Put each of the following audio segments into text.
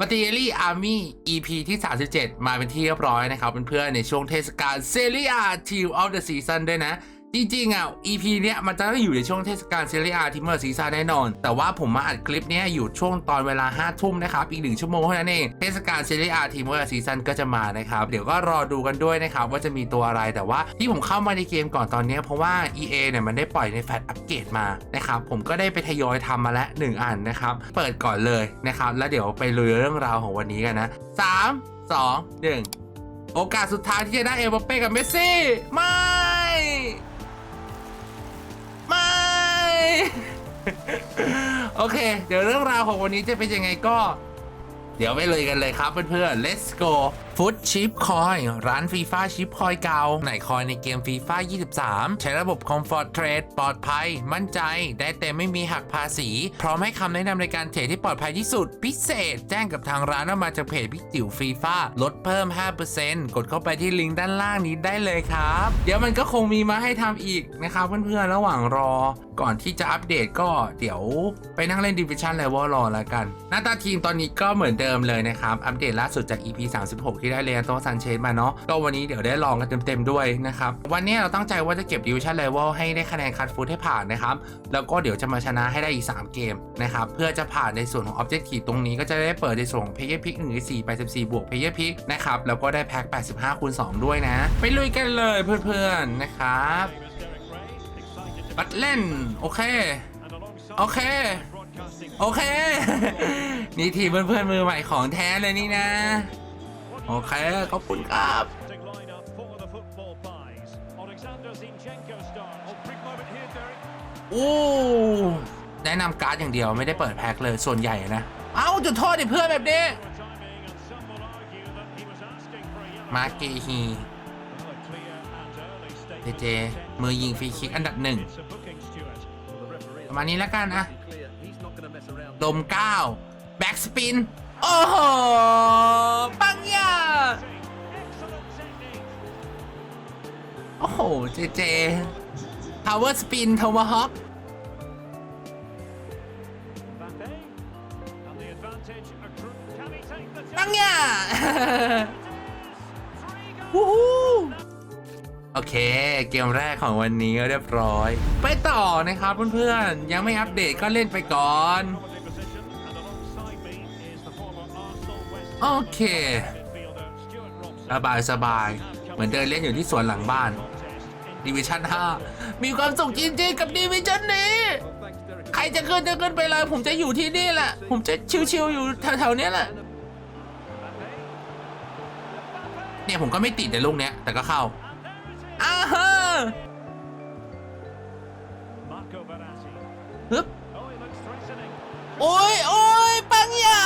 มาติเอรี่อาร์มี่ EP ที่ 37 มาเป็นที่เรียบร้อยนะครับเพื่อนๆในช่วงเทศกาลเซเรียทีมออฟเดอะซีซันด้วยนะ จริงๆอะ EP เนี้ยมันจะต้องอยู่ในช่วงเทศกาลเซเรียทีมเมอร์ซีซันแน่นอน แต่ว่าผมมาอัดคลิปเนี้ยอยู่ช่วงตอนเวลา5ทุ่มนะครับ อีกหนึ่งชั่วโมงเท่านั้นเอง เทศกาลเซเรียทีมเมอร์ซีซันก็จะมานะครับ เดี๋ยวก็รอดูกันด้วยนะครับ ว่าจะมีตัวอะไรแต่ว่าที่ผมเข้ามาในเกมก่อนตอนเนี้ยเพราะว่า EA เนี่ยมันได้ปล่อยในแฟลชอัปเกรดมานะครับผมก็ได้ไปทยอยทำมาแล้วหนึ่งอันนะครับเปิดก่อนเลยนะครับแล้วเดี๋ยวไปลุยเรื่องราวของวันนี้กันนะสามสองหนึ่งโอกาสสุดท้ายที่จะได้เอมบัปเป้กับเมสซี่ไม่ โอเค เดี๋ยวเรื่องราวของวันนี้จะเป็นยังไงก็ เดี๋ยวไปเลยกันเลยครับเพื่อนๆ let's go ฟุตชิปคอยร้านฟีฟ่าชิปคอยเก่าไหนคอยในเกมฟีฟ่า23 ใช้ระบบ Comfort Trade ปลอดภัย มั่นใจ ได้เต็มไม่มีหักภาษี พร้อมให้คำแนะนำในการเทรดที่ปลอดภัยที่สุด พิเศษ แจ้งกับทางร้านว่ามาจากเพจพิกจิ๋วฟีฟ่าลดเพิ่ม 5%กดเข้าไปที่ลิงก์ด้านล่างนี้ได้เลยครับ เดี๋ยวมันก็คงมีมาให้ทำอีกนะครับเพื่อนๆระหว่างรอ ก่อนที่จะอัปเดตก็เดี๋ยวไปนั่งเล่นดิวิชั่นเลเวลรอแล้วกัน หน้าตาทีมตอนนี้ก็เหมือนเดิมเลยนะครับอัปเดตล่าสุดจาก EP 36ที่ได้เรียนโตซันเชสมาเนาะก็วันนี้เดี๋ยวได้ลองกันเต็มๆด้วยนะครับ วันนี้เราตั้งใจว่าจะเก็บดิวิชั่นเลเวลให้ได้คะแนนคัดฟูดให้ผ่านนะครับ แล้วก็เดี๋ยวจะมาชนะให้ได้อีก 3 เกมนะครับ เพื่อจะผ่านในส่วนของ Objective ตรงนี้ก็จะได้เปิดในส่วนของ Player Pick 1 4 84บสี่บวก Player Pick นะครับแล้วก็ได้แพ็ค85คูณ2ด้วยนะ ไปลุยกันเลยเพื่อนๆนะครับบัตเล่นโอเคโอเค โอเค นี่ทีเพื่อนๆมือใหม่ของแท้เลยนี่นะ โอเคขอบคุณครับอู้แนะนำการ์ดอย่างเดียวไม่ได้เปิดแพ็คเลยส่วนใหญ่นะ เอ้าจุดโทษดิเพื่อนแบบนี้ มาเกฮีเจเจ มือยิงฟรีคิกอันดับหนึ่งประมาณนี้แล้วกันอะลมเก้าแบ็กสปิน โอ้โหปังยาโอ้โห เจเจ power spin tomahawk ปังยาวู้ฮู้โอเค เกมแรกของวันนี้เรียบร้อย ไปต่อนะครับเพื่อนๆ ยังไม่อัปเดตก็เล่นไปก่อน โอเคสบายสบาย เหมือนเดินเล่นอยู่ที่สวนหลังบ้านดิวิชั่น5 มีความสุขจริงๆกับดิวิชั่นนี้ ใครจะขึ้นจะขึ้นไปเลย ผมจะอยู่ที่นี่แหละ ผมจะชิวๆอยู่แถวๆนี้แหละ เนี่ยผมก็ไม่ติดในลูกเนี้ย แต่ก็เข้าอ้าฮะฮึบโอ้ยโอ้ย งยา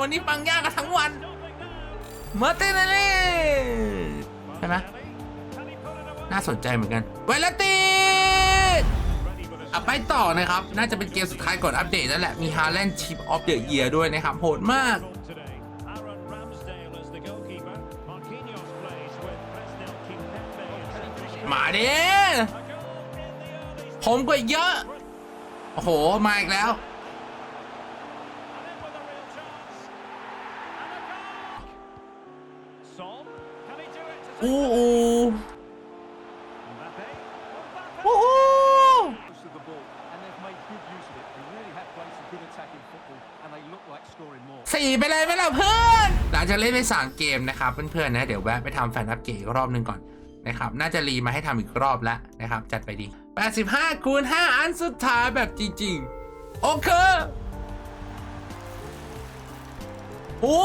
วันนี้ปังยากันทั้งวัน มาเตนเล่ใช่ไหมน่าสนใจเหมือนกันเวลาตีอะไปต่อนะครับ น่าจะเป็นเกมสุดท้ายก่อนอัปเดตนั่นแหละ มีฮาร์แลนด์ชิปออฟเดอะเยียด้วยนะครับ โหดมาก มาดิผมกว่าเยอะ โอ้โห มาอีกแล้ว look like scoring more. สี่ไปเลยไหมล่ะเพื่อน หลังจากเล่นไปสามเกมนะครับเพื่อนๆนะ เดี๋ยวแวะไปทำแฟนอัปเกรดอีกรอบหนึ่งก่อนนะครับ น่าจะรีมาให้ทำอีกรอบแล้วนะครับ จัดไปดี 85คูณ5อันสุดท้ายแบบจริงๆ โอเค โอ้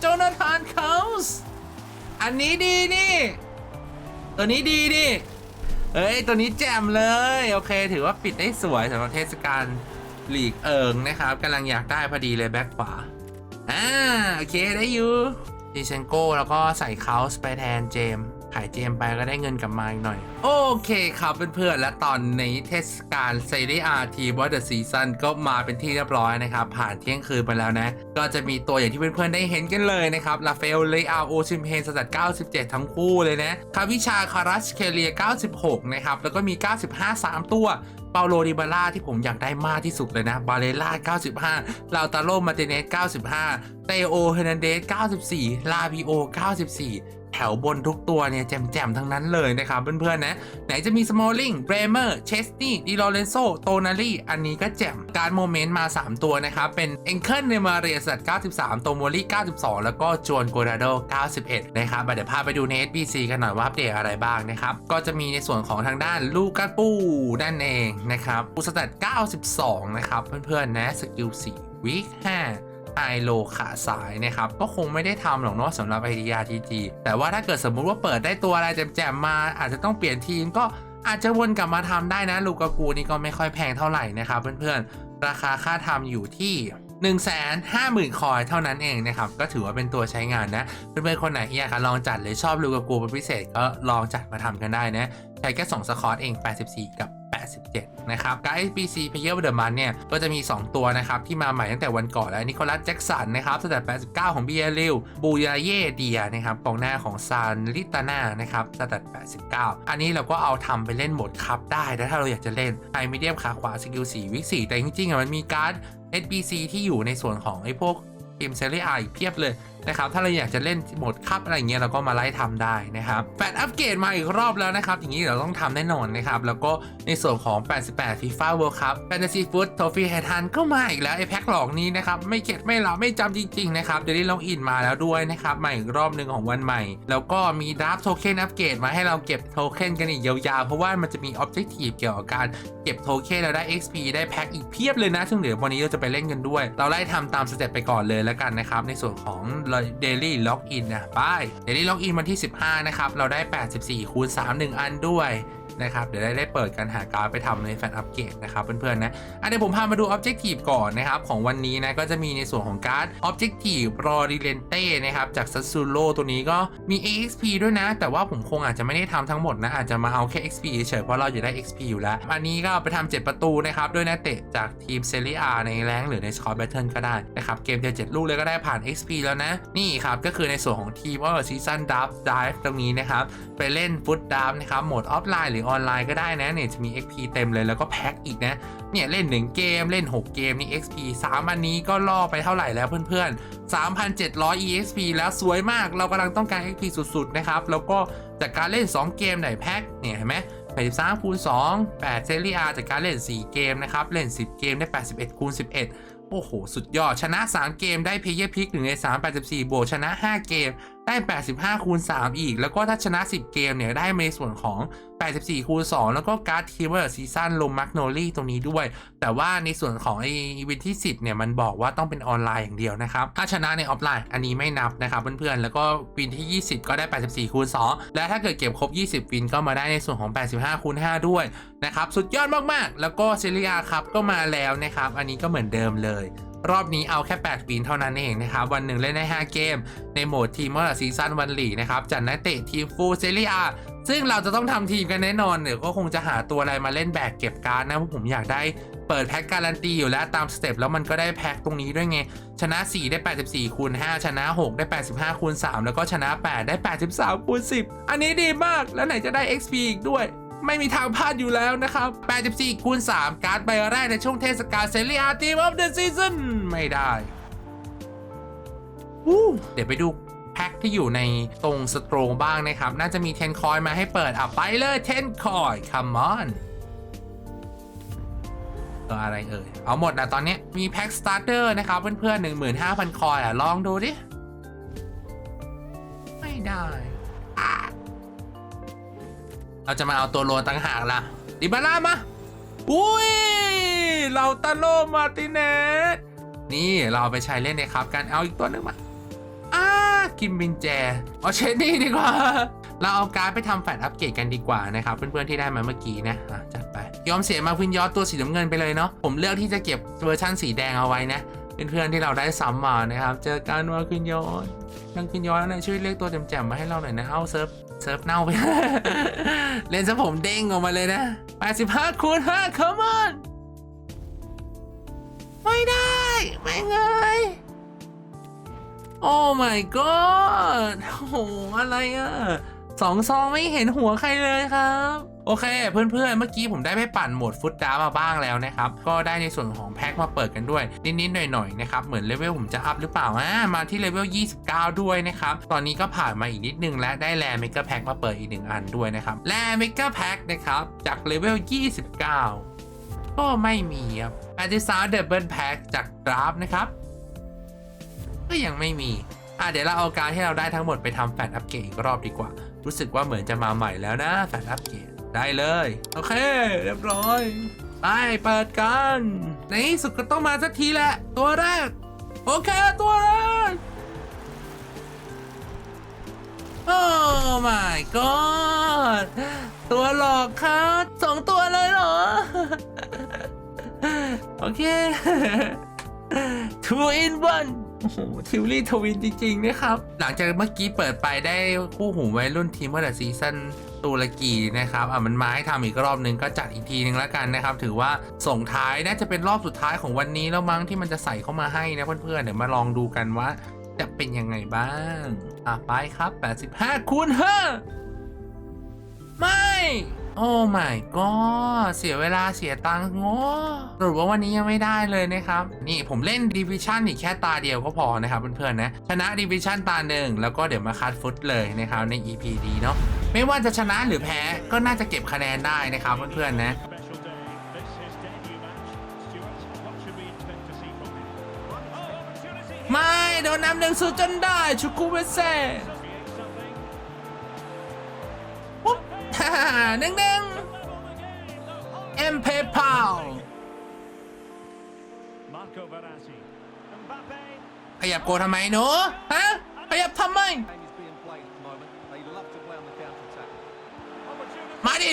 โจนาธานเคาส์ อันนี้ดีนี่ ตัวนี้ดีนี่เอ้ย ตัวนี้แจ่มเลย โอเค ถือว่าปิดได้สวยสำหรับเทศกาลหลีกเอิงนะครับกำลังอยากได้พอดีเลยแบ็คขวาอ่าโอเคได้อยู่ดิเชนโก้แล้วก็ใส่เคาส์ไปแทนเจมส์ ขายเจมไปก็ได้เงินกลับมาอีกหน่อย โอเคครับเพื่อนๆ และตอนนี้เทศกาลเซรีอาทีบอสเดอะซีซันก็มาเป็นที่เรียบร้อยนะครับ ผ่านเที่ยงคืนไปแล้วนะ ก็จะมีตัวอย่างที่เพื่อนๆ ได้เห็นกันเลยนะครับลาเฟลเลอาโอชิมเฮนสตัด97 ทั้งคู่เลยนะคาวิชาคารัสเคเลีย 96 นะครับ แล้วก็มี 95 3 ตัวเปาโลดิบาล่าที่ผมอยากได้มากที่สุดเลยนะ บาเลล่า 95 ลาวตาโลมาติเนส 95 เตโอ เฮนันเดส 94 ลาบิโอ 94 แถวบนทุกตัวเนี่ยแจ่มๆทั้งนั้นเลยนะครับเพื่อนๆนะไหนจะมีสมอลลิงเบรเมอร์เชสนี่ดิลอเรนโซโตนารีอันนี้ก็แจ่มการโมเมนต์มา 3 ตัวนะครับ เป็นเอ็นเคิลเนมาเรียสัต93โตโมลี่92 แล้วก็จวนโกราโด91 นะครับเดี๋ยวพาไปดูใน SBC กันหน่อยว่าอัปเดตอะไรบ้างนะครับ ก็จะมีในส่วนของทางด้านลูกาปูนั่นเองนะครับปูสตัด92 นะครับ เพื่อนๆนะสกิล4วิค5 ไอโลขาสายนะครับ ก็คงไม่ได้ทำหรอกเนาะสำหรับไอเดียทีจีแต่ว่าถ้าเกิดสมมุติว่าเปิดได้ตัวอะไรแจมๆมา อาจจะต้องเปลี่ยนทีมก็อาจจะวนกลับมาทำได้นะลูกากูนี่ก็ไม่ค่อยแพงเท่าไหร่นะครับเพื่อนๆ ราคาค่าทำอยู่ที่1 5 0 0 0 0 คอยเท่านั้นเองนะครับ ก็ถือว่าเป็นตัวใช้งานนะ เพื่อนๆ คนไหนอยากลองจัดหรือชอบลูกากูเป็นพิเศษก็ลองจัดมาทำกันได้นะ ใช้แค่2สคอร์ตเอง 84 กับ 87 นะครับการ SBC Player of the Month เนี่ย ก็จะมี 2 ตัวนะครับ ที่มาใหม่ตั้งแต่วันก่อนแล้วนิโคลัสแจ็กสันนะครับสแตท89 ของเบียริลบูยาเย่เดียนะครับกองหน้าของซานลิตาน่านะครับสแตท89 อันนี้เราก็เอาทำไปเล่นโหมดคัพได้ถ้าเราอยากจะเล่นไฮมีเดียมขาขวาสกิล4วิก4แต่จริงๆอะมันมีการ์ด SBC ที่อยู่ในส่วนของไอ้พวกเกมเซรีอาอีกเพียบเลย นะครับถ้าเราอยากจะเล่นโหมดคัพอะไรเงี้ยเราก็มาไล่ทำได้นะครับแฟนอัปเกรดมาอีกรอบแล้วนะครับอย่างนี้เราต้องทำแน่นอนนะครับแล้วก็ในส่วนของ 88 FIFA World Cup Fantasy Foot Trophy h e a d h u n ก็มาอีกแล้วไอแพ็คหลอกนี้นะครับไม่เข็ดไม่หลับไม่จำจริงๆนะครับเดี๋ยวนี้ล็อกอินมาแล้วด้วยนะครับมาอีกรอบหนึ่งของวันใหม่ แล้วก็มีดับโทเค็นอัปเกรดมาให้เราเก็บโทเค็นกันอีกยาวๆ เพราะว่ามันจะมี Objective เกี่ยวกับการเก็บโทเค็นแล้วได้ XP ได้แพ็คอีกเพียบเลยนะซึ่งเดี๋ยววันนี้เราจะไปเล่นกันด้วย เราไล่ทำตามสเต็ปไปก่อนเลยแล้วกันนะครับในส่วนของเลย Daily Login นะไป Daily Login วันที่ 15 นะครับ เราได้ 84 คูณ 3 1 อันด้วย นะครับ เดี๋ยวได้ได้เปิดการหาการดไปทำในแฟนอัปเกรดนะครับเพื่อนๆนะอะเดี๋ยวผมพามาดู Objective ก่อนนะครับของวันนี้นะก็จะมีในส่วนของการ์ด Objective r o r i l e n t e นะครับจาก s a s u r o ตัวนี้ก็มี AXP ด้วยนะ แต่ว่าผมคงอาจจะไม่ได้ทำทั้งหมดนะ อาจจะมาเอาแค่ XP เฉยๆเพราะเราจะได้ XP อยู่แล้ว อันนี้ก็ไปทำ7ประตูนะครับด้วยนักเตะจากทีมเซรีอาในแรงหรือในสกอร์แบทเทิลก็ได้นะครับเกมเดียว7ลูกเลยก็ได้ผ่าน XP แล้วนะ นี่ครับก็คือในส่วนของทีมว่าซีซันดับดิฟตรงนี้นะครับไปเล่นฟุตดับนะครับโหมดออฟไลน์หรือออนไลน์ก็ได้นะเนี่ยจะมี XP เต็มเลยแล้วก็แพ็คอีกนะเนี่ยเล่น 1 เกมเล่น 6 เกมนี่ XP 3 อันนี้ก็ล่อไปเท่าไหร่แล้วเพื่อนๆ 3,700 EXP แล้วสวยมากเรากำลังต้องการ XP สุดๆนะครับแล้วก็จากการเล่น 2 เกมไหนแพ็คเนี่ยเห็นไหม83คูณ2 8เซรีอาจากการเล่น 4 เกมนะครับเล่น 10 เกมได้ 81คูณ11 โอ้โห สุดยอดชนะ 3 เกมได้เพย์เยอร์พิก1ใน3 84บวกชนะ 5 เกมได้ 85 คูณ 3 อีก แล้วก็ถ้าชนะ 10 เกมเนี่ย ได้ในส่วนของ 84 คูณ 2 แล้วก็การ์ดทีเวอร์ซีซั่นลงมักโนลี่ตรงนี้ด้วย แต่ว่าในส่วนของไออีเวนท์ที่ 10 เนี่ย มันบอกว่าต้องเป็นออนไลน์อย่างเดียวนะครับ ถ้าชนะในออฟไลน์อันนี้ไม่นับนะครับเพื่อนๆ แล้วก็วินที่ 20 ก็ได้ 84 คูณ 2 และถ้าเกิดเก็บครบ 20 วินก็มาได้ในส่วนของ 85 คูณ 5 ด้วยนะครับ สุดยอดมากๆ แล้วก็เซเรียครับก็มาแล้วนะครับ อันนี้ก็เหมือนเดิมเลย รอบนี้เอาแค่ 8วินเท่านั้นเองนะครับ วันหนึ่งเล่นได้ 5 เกม ในโหมดทีมเมอร์ซีซั่นวันหลีนะครับจัดนักเตะทีมฟูเซเรียซึ่งเราจะต้องทำทีมกันแน่นอนเดี๋ยวก็คงจะหาตัวอะไรมาเล่นแบกเก็บการ์ดนะเพราะผมอยากได้เปิดแพ็กการันตีอยู่แล้วตามสเต็ปแล้วมันก็ได้แพ็กตรงนี้ด้วยไง ชนะ 4 ได้ 84คูณ5ชนะ 6 ได้ 85คูณ3แล้วก็ชนะ 8 ได้ 83คูณ10 อันนี้ดีมากแล้วไหนจะได้ XP อีกด้วย ไม่มีทางพลาดอยู่แล้วนะครับ 84 คูณ 3 การ์ดใบแรกในช่วงเทศกาลเซเรียทีมออฟเดอะซีซันไม่ได้เดี๋ยวไปดูแพ็คที่อยู่ในตรงสโตรงบ้างนะครับ น่าจะมี10คอยมาให้เปิดอะไปเลย10คอย come on ตัวอะไรเอ่ย เอาหมดนะตอนนี้มีแพ็คสตาร์เตอร์นะครับ เพื่อนๆ15,000 คอยอะ ลองดูดิ ไม่ได้ เราจะมาเอาตัวโลตั้งหากล่ะดิบาร่ามาอุ้ยเราตาโลมาติเนสนี่เราไปใช้เล่นในครับกันเอาอีกตัวหนึ่งมาอ่ากิมบินแจเอาเชนนี่ดีกว่า เราเอาการ์ดไปทำแฟลอัปเกรดกันดีกว่านะครับ เพื่อนๆที่ได้มาเมื่อกี้นะจัดไป ยอมเสียมาพินยอดตัวสีน้ำเงินไปเลยเนาะผมเลือกที่จะเก็บเวอร์ชั่นสีแดงเอาไว้นะ เพื่อนๆที่เราได้ซ้ำมานะครับ เจอกันว่าคืนย้อดนังคืนยอดแล้วนะช่วยเลือกตัวแจ่มๆมาให้เราหน่อยนะเอาเซิร์ฟเซิร์ฟเน่าไป เล่นซะผมเด้งออกมาเลยนะ 85คูณ5 come on ไม่ได้ ไม่เงยโอ้ my god โอ้โห อะไรอะสองซองไม่เห็นหัวใครเลยครับ โอเค เพื่อนๆ เมื่อกี้ผมได้ไปปั่นโหมดฟุตดามาบ้างแล้วนะครับ ก็ได้ในส่วนของแพ็คมาเปิดกันด้วย นิดๆ หน่อยๆ นะครับ เหมือนเลเวลผมจะอัพหรือเปล่าอ่ามาที่เลเวล 29 ด้วยนะครับ ตอนนี้ก็ผ่านมาอีกนิดนึงและได้แลเมกะแพ็คมาเปิดอีกหนึ่งอันด้วยนะครับแลเมกะแพ็คนะครับ จากเลเวล 29 ก็ไม่มีครับอาร์ติซาเดบเบิลแพ็คจากดราฟนะครับ ก็ยังไม่มีอะเดี๋ยวเราเอาการที่เราได้ทั้งหมดไปทำแฟนอัปเกรดอีกรอบดีกว่า รู้สึกว่าเหมือนจะมาใหม่แล้วนะแฟนอัปเกรด ได้เลย โอเค เรียบร้อยไปเปิดกันในที่สุดก็ต้องมาสักทีแหละ ตัวแรก โอเค ตัวแรกโอ้ my god ตัวหลอกครับสองตัวเลยเหรอ โอเค two in one โอ้โหทิวลี่ทวินจริงๆนะครับ หลังจากเมื่อกี้เปิดไปได้คู่หูวัยรุ่นทีมเมื่อแต่ซีซั่นตุรกีนะครับ อะมันมาให้ทำอีกรอบนึงก็จัดอีกทีนึงแล้วกันนะครับ ถือว่าส่งท้ายน่าจะเป็นรอบสุดท้ายของวันนี้แล้วมั้งที่มันจะใส่เข้ามาให้นะเพื่อนๆเดี๋ยวมาลองดูกันว่า จะเป็นยังไงบ้าง อะไปครับ 85คูณ5ไม่ โอ้ my god เสียเวลาเสียตังค์ง่สรุปว่าวันนี้ยังไม่ได้เลยนะครับ นี่ผมเล่นดิวิชั่นอีกแค่ตาเดียวก็พอนะครับเพื่อนๆนะ ชนะดิวิชั่นตาหนึ่งแล้วก็เดี๋ยวมาคัดฟุตเลยนะครับใน EP ดีเนาะ ไม่ว่าจะชนะหรือแพ้ก็น่าจะเก็บคะแนนได้นะครับเพื่อนๆนะไม่โดนนำหนึ่งศูนย์จนได้ชูกูเวเซ่ หนึ่งหนึ่งเอ็มเพพาวขยับโกทำไมเนูฮะขยับทำไม มาดิ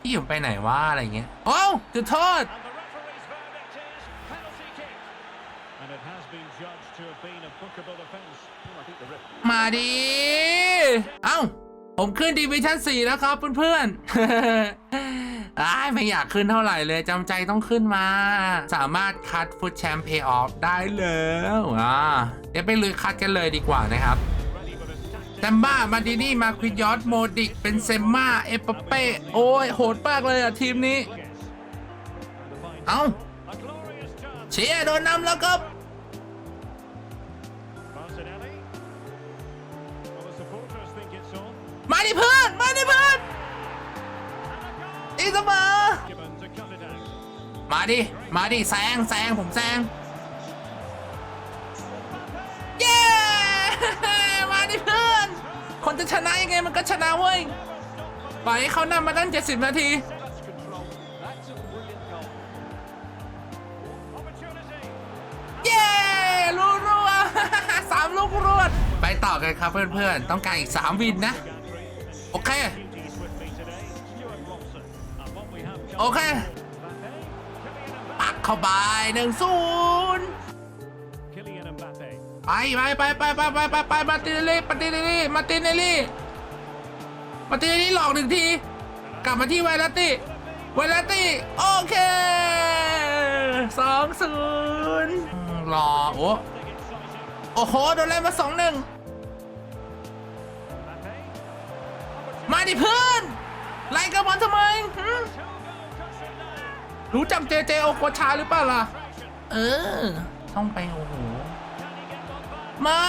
พี่อยู่ไปไหนวะอะไรเงี้ยโอ้คือโทษมาดิ เอ้า ผมขึ้นดิวิชั่น4แล้วครับเพื่อนๆ อ้ายไม่อยากขึ้นเท่าไหร่เลยจำใจต้องขึ้นมา สามารถคัดฟุตแชมป์เพย์ออฟได้แล้วอ่าเดี๋ยวไปลุยคัดกันเลยดีกว่านะครับแซมบ้ามาดินี่ มาควิยอสโมดิก เป็นเซมมาเอปเป้ โอ้ย โหดมากเลยอะ ทีมนี้ เอ้าเชียร์โดนนำแล้วครับ มาดิเพื่อน มาดิเพื่อนอีเสมอมาดิ มาดิแซงแซงผมแซง เย้ มาดิเพื่อน คนจะชนะยังไงมันก็ชนะเว้ยปล่อยให้เขานำมาตั้ง 70 นาที เย้รัวๆสามลูกรวด ไปต่อกันครับเพื่อนๆ ต้องการอีก 3 วินนะ โอเค โอเค ปักเข้าไปหนึ่งศูนย์ไปไปไปไปไปไปไปไปมาตินเนลี่มาตินเนลี่มาตินเนลี่มาตินเนลี่หลอกหนึ่งที กลับมาที่ไวรัตติไวรัตติโอเคสองศูนย์รอโอ้โอ้โหโดนเล่นมาสองหนึ่ง ดิเพื่อนไล่กับบอลทำไมรู้จักเจเจโอโกชาหรือเปล่าล่ะ เออ ต้องไปโอ้โห ไม่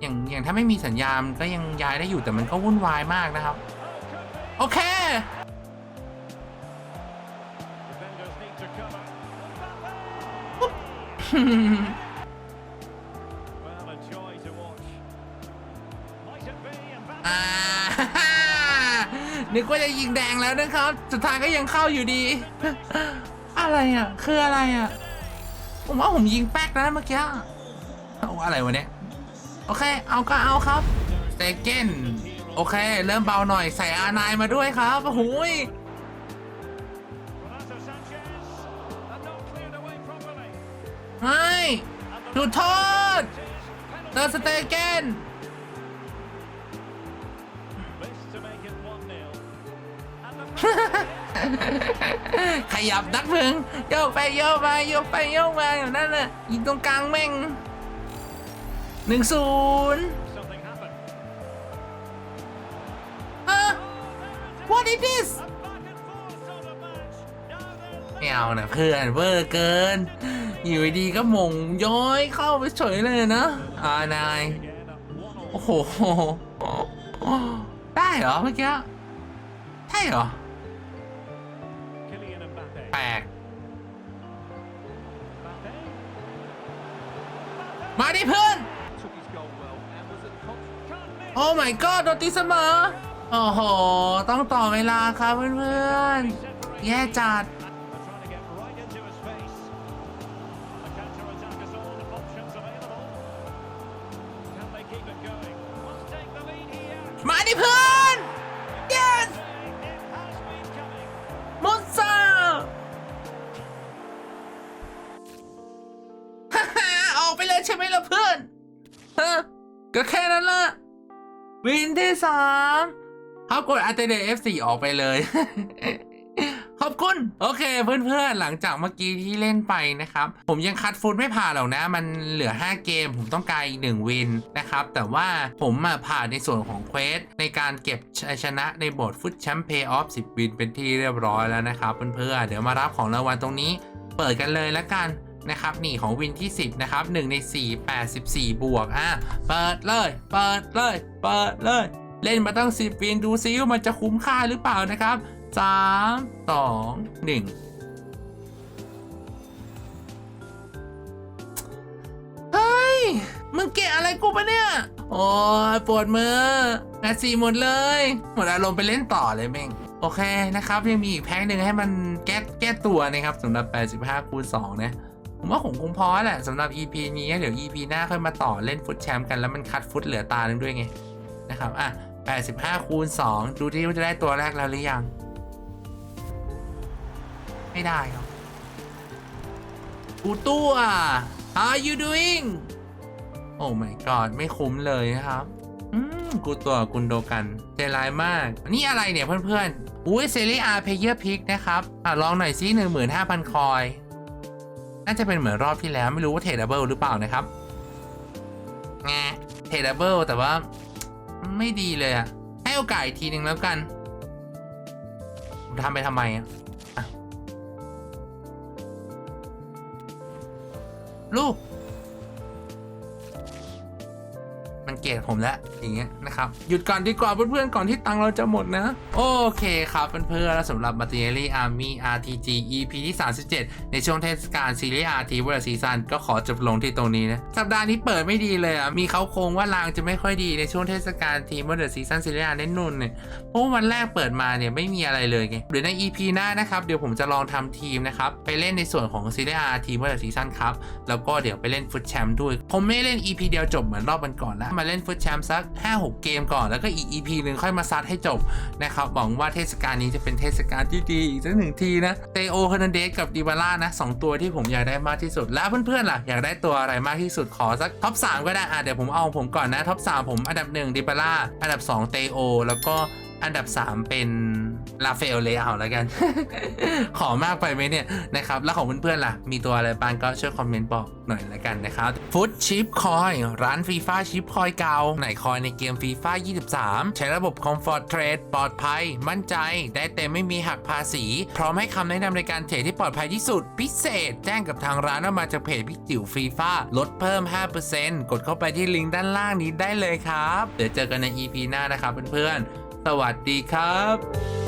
อย่างอย่างถ้าไม่มีสัญญาณก็ยังย้ายได้อยู่แต่มันก็วุ่นวายมากนะครับ โอเคฮึ นึกว่าจะยิงแดงแล้วนะครับ สุดท้ายก็ยังเข้าอยู่ดี อะไรอะ คืออะไรอะ ผมว่าผมยิงแป๊กแล้วเมื่อกี้เอาอะไรวะเนี่ย โอเค เอาก็เอาครับเซเกนโอเค เริ่มเบาหน่อยใส่อานายมาด้วยครับโอ้โหยไม่จุดโทษเตอร์สเตเกน ขยับนักพึงโยกไปโยกมาโยกไปโยกมาอยู่นั่นน่ะยิงตรงกลางแม่งหนึ่งศูนย์ฮะ what is this ไม่เอานะเพื่อนเวอร์เกิน อยู่ดีก็มงย้อยเข้าไปเฉยเลยนะอานาย โอ้โห ได้เหรอเมื่อกี้ ใช่เหรอ ปลกๆ มาดิเพื่อน โอ้ my god โดนตีเสมอ โอ้โห ต้องต่อเวลาครับเพื่อนๆ แย่จัด ที่สามเขากดอัลเทเดฟสี่ออกไปเลย ขอบคุณ โอเคเพื่อนๆ หลังจากเมื่อกี้ที่เล่นไปนะครับ ผมยังคัดฟุตไม่ผ่านหรอกนะ มันเหลือ 5 เกม ผมต้องการอีก 1 วินนะครับ แต่ว่าผมมาผ่านในส่วนของเควส ในการเก็บชชนะในโบทฟุตแชมป์เพย์ออฟ10 วินเป็นที่เรียบร้อยแล้วนะครับเพื่อนๆ เดี๋ยวมารับของรางวัลตรงนี้ เปิดกันเลยแล้วกัน นะครับนี่ของวินที่ 10 นะครับ 1 ใน 4 84 บวก อะ เปิดเลย เปิดเลย เปิดเลย เล่นมาตั้ง 10 วิน ดูซิว่ามันจะคุ้มค่าหรือเปล่านะครับ 3 2 1เฮ้ยมึงเกะอะไรกูปะเนี่ย โอ้ยปวดมือนาซีหมดเลย หมดอารมณ์ไปเล่นต่อเลยแม่ง โอเคนะครับ ยังมีอีกแพ็คหนึ่งให้มันแก้แก้ตัวนะครับสำหรับ 85คูณ2นะ ผมว่าผมคงพอแหละสำหรับ EP นี้เดี๋ยว EP หน้าค่อยมาต่อเล่นฟุตแชมป์กันแล้วมันคัดฟุตเหลือตาหนึ่งด้วยไงนะครับอะ85คูณ2ดูที่ว่าจะได้ตัวแรกแล้วหรือยัง ไม่ได้หรอกกูตัว How are you doing โอ้ my god ไม่คุ้มเลยนะครับอืมกูตัวกุนโดกันใจร้ายมาก นี่อะไรเนี่ยเพื่อนๆอุ้ยเซรีอาเพเยอร์พิกนะครับ อะลองหน่อยซิ15,000 คอย น่าจะเป็นเหมือนรอบที่แล้วไม่รู้ว่าเทดับเบิลหรือเปล่านะครับแงเทดับเบิลแต่ว่าไม่ดีเลยอะให้โอกาสอีกทีหนึ่งแล้วกันผมทำไปทำไมอะลูก เกลียดผมแล้วอย่างเงี้ยนะครับ หยุดก่อนดีกว่าเพื่อนๆก่อนที่ตังเราจะหมดนะ โอเคครับเพื่อนๆแล้วสำหรับ m a t e r i a l Army RTG EP ที่ 37 ในช่วงเทศกาลซีรีส์ RT w o r l d Season ก็ขอจบลงที่ตรงนี้นะ สัปดาห์นี้เปิดไม่ดีเลยอะ มีเขาโครงว่าลางจะไม่ค่อยดีในช่วงเทศกาลทีม w o r l d Season ซีรีส์ R เน้นนุ่นเนี่ยเพราะวันแรกเปิดมาเนี่ยไม่มีอะไรเลยไงเดี๋ยวใน EP หน้านะครับเดี๋ยวผมจะลองทำทีมนะครับไปเล่นในส่วนของซีรีส์ R ทีม w o r l d Season ครับแล้วก็เดี๋ยวไปเล่นฟุตแชมป์ด้วยผมไม่เล่น EP เดียวจบเหมือนรอบกันก่อนแล้วมาเล่นฟุตแชมป์สัก 5-6 เกมก่อน แล้วก็อีก EP หนึ่งค่อยมาซัดให้จบนะครับหวังว่าเทศกาลนี้จะเป็นเทศกาลที่ดีอีกสักหนึ่งทีนะเตโอคานันเดสกับดิบาร่านะสองตัวที่ผมอยากได้มากที่สุด แล้วเพื่อนๆล่ะอยากได้ตัวอะไรมากที่สุดขอสักท็อป3ก็ได้อะเดี๋ยวผมเอาผมก่อนนะท็อป3ผมอันดับ1ดิบาร่าอันดับ2เตโอแล้วก็อันดับ 3 เป็น ลาเฟลเลเอาแล้วกัน ขอมากไปไหมเนี่ยนะครับ แล้วของเพื่อนๆล่ะ มีตัวอะไรบ้างก็ช่วยคอมเมนต์บอกหน่อยละกันนะครับฟุตชิปคอยร้านฟีฟ่าชิปคอยเก่าไหนคอยในเกมฟีฟ่า23 ใช้ระบบ Comfort Trade ปลอดภัย มั่นใจ ได้เต็มไม่มีหักภาษี พร้อมให้คำแนะนำในการเทรดที่ปลอดภัยที่สุด พิเศษ แจ้งกับทางร้านว่ามาจากเพจพี่จิ๋วฟีฟ่าลดเพิ่ม 5%กดเข้าไปที่ลิงก์ด้านล่างนี้ได้เลยครับ เดี๋ยวเจอกันใน EP หน้านะครับเพื่อนๆสวัสดีครับ